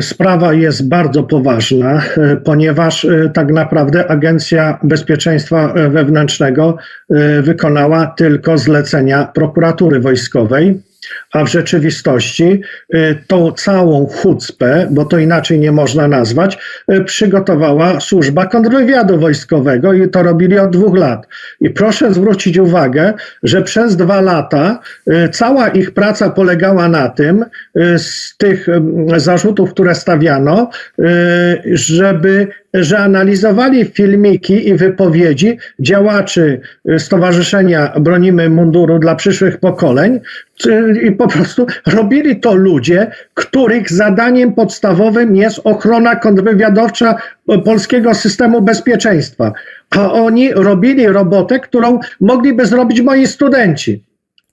sprawa jest bardzo poważna, e, ponieważ e, tak naprawdę Agencja Bezpieczeństwa e, Wewnętrznego wykonała tylko zlecenia prokuratury wojskowej, a w rzeczywistości e, tą całą chucpę, bo to inaczej nie można nazwać, e, przygotowała służba kontrwywiadu wojskowego i to robili od dwóch lat. I proszę zwrócić uwagę, że przez dwa lata e, cała ich praca polegała na tym, z tych zarzutów, które stawiano, żeby że analizowali filmiki i wypowiedzi działaczy Stowarzyszenia Bronimy Munduru dla przyszłych pokoleń i po prostu robili to ludzie, których zadaniem podstawowym jest ochrona kontrwywiadowcza polskiego systemu bezpieczeństwa. A oni robili robotę, którą mogliby zrobić moi studenci.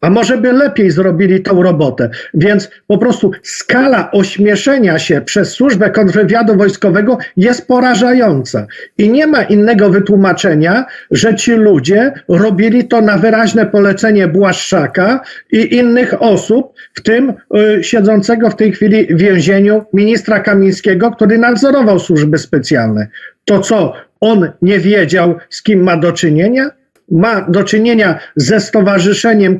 A może by lepiej zrobili tą robotę. Więc po prostu skala ośmieszenia się przez służbę kontrwywiadu wojskowego jest porażająca. I nie ma innego wytłumaczenia, że ci ludzie robili to na wyraźne polecenie Błaszczaka i innych osób, w tym y, siedzącego w tej chwili w więzieniu ministra Kamińskiego, który nadzorował służby specjalne. To co, on nie wiedział, z kim ma do czynienia? Ma do czynienia ze stowarzyszeniem,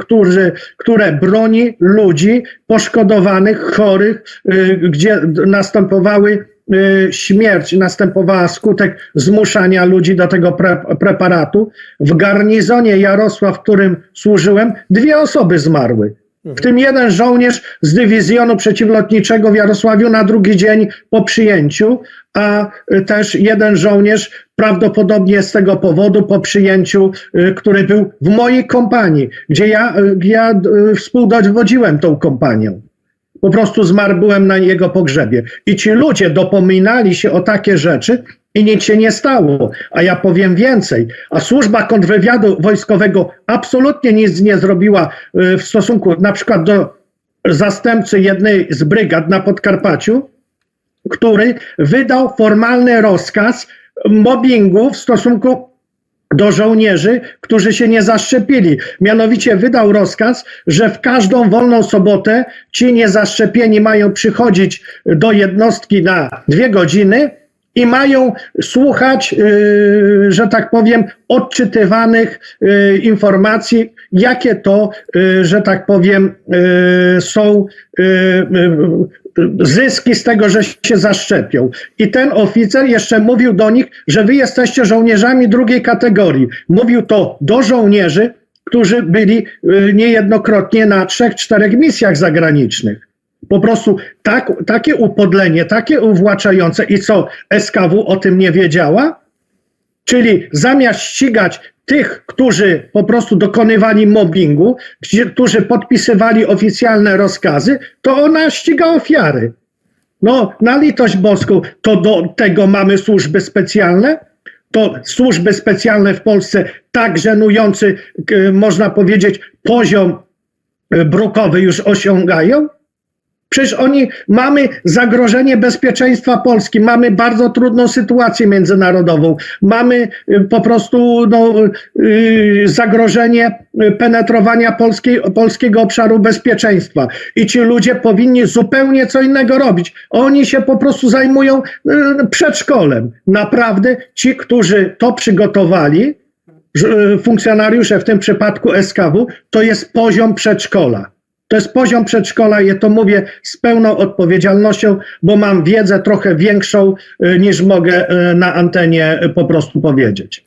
które broni ludzi poszkodowanych, chorych, y, gdzie następowały y, śmierć, następowała skutek zmuszania ludzi do tego pre, preparatu. W garnizonie Jarosław, w którym służyłem, dwie osoby zmarły. W tym jeden żołnierz z dywizjonu przeciwlotniczego w Jarosławiu na drugi dzień po przyjęciu, a y, też jeden żołnierz prawdopodobnie z tego powodu po przyjęciu, y, który był w mojej kompanii, gdzie ja, y, ja współdowodziłem tą kompanią. Po prostu zmarł byłem na jego pogrzebie. I ci ludzie dopominali się o takie rzeczy i nic się nie stało. A ja powiem więcej. A służba kontrwywiadu wojskowego absolutnie nic nie zrobiła y, w stosunku na przykład do zastępcy jednej z brygad na Podkarpaciu, który wydał formalny rozkaz mobbingu w stosunku do żołnierzy, którzy się nie zaszczepili. Mianowicie wydał rozkaz, że w każdą wolną sobotę ci niezaszczepieni mają przychodzić do jednostki na dwie godziny i mają słuchać, yy, że tak powiem, odczytywanych yy, informacji, jakie to, yy, że tak powiem, są zyski z tego, że się zaszczepią. I ten oficer jeszcze mówił do nich, że wy jesteście żołnierzami drugiej kategorii. Mówił to do żołnierzy, którzy byli y, niejednokrotnie na trzech, czterech misjach zagranicznych. Po prostu tak, takie upodlenie, takie uwłaczające i co, SKW o tym nie wiedziała? Czyli zamiast ścigać tych, którzy po prostu dokonywali mobbingu, którzy podpisywali oficjalne rozkazy, to ona ściga ofiary. No, na litość boską, to do tego mamy służby specjalne? To służby specjalne w Polsce tak żenujący, można powiedzieć, poziom e, brukowy już osiągają? Przecież oni mamy zagrożenie bezpieczeństwa Polski, mamy bardzo trudną sytuację międzynarodową, mamy y, po prostu no, y, zagrożenie y, penetrowania polskiej, polskiego obszaru bezpieczeństwa. I ci ludzie powinni zupełnie co innego robić. Oni się po prostu zajmują przedszkolem. Naprawdę ci, którzy to przygotowali, funkcjonariusze, w tym przypadku SKW, to jest poziom przedszkola. To jest poziom przedszkola ja to mówię z pełną odpowiedzialnością, bo mam wiedzę trochę większą y, niż mogę y, na antenie y, po prostu powiedzieć.